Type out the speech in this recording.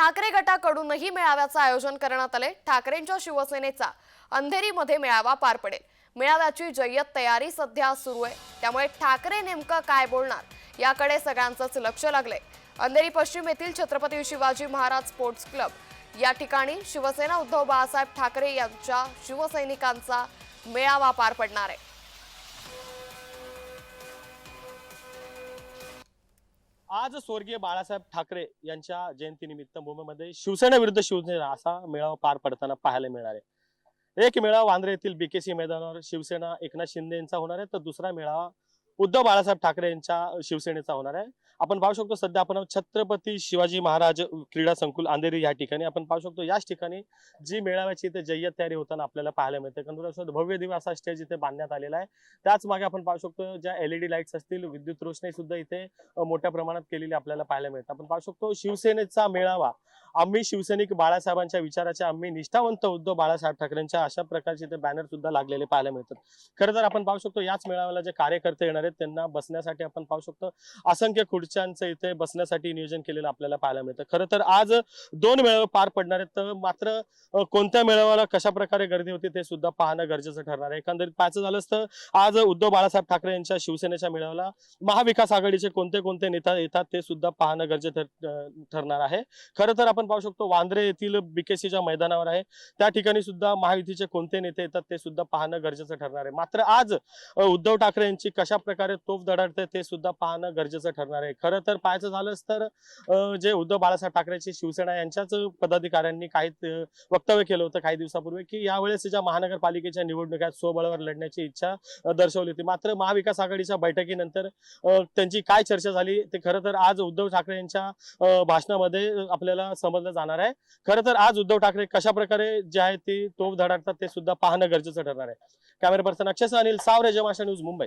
ठाकरे गटाकडूनही मेळाव्याचं आयोजन करण्यात आले ठाकरेंच्या शिवसेनेचा अंधेरीमध्ये मेळावा पार पडेल. मेळाव्याची जय्यत तयारी सध्या सुरू आहे. त्यामुळे ठाकरे नेमकं काय बोलणार? याकडे सगळ्यांचंच लक्ष लागले अंधेरी पश्चिम येथील छत्रपती शिवाजी महाराज स्पोर्ट्स क्लब या ठिकाणी शिवसेना उद्धव बाळासाहेब ठाकरे यांच्या शिवसैनिकांचा मेळावा पार पडणार आहे. आज स्वर्गीय बाळासाहेब ठाकरे यांच्या जयंतीनिमित्त मुंबईमध्ये शिवसेना विरुद्ध शिवसेना असा मेळावा पार पडताना पाहायला मिळणार आहे. एक मेळावा वांद्रे येथील बीकेसी मैदानावर शिवसेना एकनाथ शिंदे यांचा होणार आहे तर दुसरा मेळावा उद्धव बाळासाहेब ठाकरे यांच्या शिवसेनेचा होणार आहे. आपण पाहू शकतो सध्या आपण छत्रपती शिवाजी महाराज क्रीडा संकुल अंधेरी या ठिकाणी. आपण पाहू शकतो याच ठिकाणी जी मेळाव्याची इथे जय्यत तयारी होताना आपल्याला पाहायला मिळते. कारण भव्य दिव्य असा स्टेज इथे बांधण्यात आलेला आहे. त्याच मागे आपण पाहू शकतो ज्या एलईडी लाईट्स असतील विद्युत रोषणाई सुद्धा इथे मोठ्या प्रमाणात केलेली आपल्याला पाहायला मिळतं. आपण पाहू शकतो शिवसेनेचा मेळावा आम्ही शिवसैनिक बाळासाहेबांच्या विचाराचे आम्ही निष्ठावंत उद्धव बाळासाहेब ठाकरेंच्या अशा प्रकारचे ते बॅनर सुद्धा लागलेले पाहायला मिळतात. खरं तर आपण पाहू शकतो याच मेळाव्याला जे कार्यकर्ते येणार आहेत त्यांना बसण्यासाठी आपण पाहू शकतो. असंख्य खुर्च्यांचं इथे बसण्यासाठी नियोजन केलेलं आपल्याला पाहायला मिळतं. खरं तर आज दोन मेळावे पार पडणार आहेत तर मात्र कोणत्या मेळाव्याला कशा प्रकारे गर्दी होती ते सुद्धा पाहणं गरजेचं ठरणार आहे. एकंदरीत पाहायचं झालंच तर आज उद्धव बाळासाहेब ठाकरे यांच्या शिवसेनेच्या मेळाव्याला महाविकास आघाडीचे कोणते कोणते नेता येतात ते सुद्धा पाहणं गरजेचं ठरणार आहे. खरं तर आपण पाहू शकतो वांद्रे येथील बीकेसीच्या मैदानावर आहे. त्या ठिकाणी सुद्धा महायुतीचे कोणते नेते येतात ते सुद्धा पाहणं गरजेचं ठरणार आहे. मात्र आज उद्धव ठाकरे यांची कशा प्रकारे तोफ दडाडते ते सुद्धा पाहणं गरजेचं ठरणार आहे. खरं तर पाहायचं झालंच तर जे उद्धव बाळासाहेब ठाकरेची शिवसेना यांच्याच पदाधिकाऱ्यांनी काही वक्तव्य केलं होतं काही दिवसापूर्वी की यावेळेस ज्या महानगरपालिकेच्या निवडणुकात स्वबळावर लढण्याची इच्छा दर्शवली होती. मात्र महाविकास आघाडीच्या बैठकीनंतर त्यांची काय चर्चा झाली ते खरं तर आज उद्धव ठाकरे यांच्या भाषणामध्ये आपल्याला समजलं जाणार आहे. खरं तर आज उद्धव ठाकरे कशा प्रकारे जे आहे ते तोफ धडाडतात ते सुद्धा पाहणं गरजेचं ठरणार आहे. कॅमेरा पर्सन अक्षय अनिल सावरे जमाशा न्यूज मुंबई.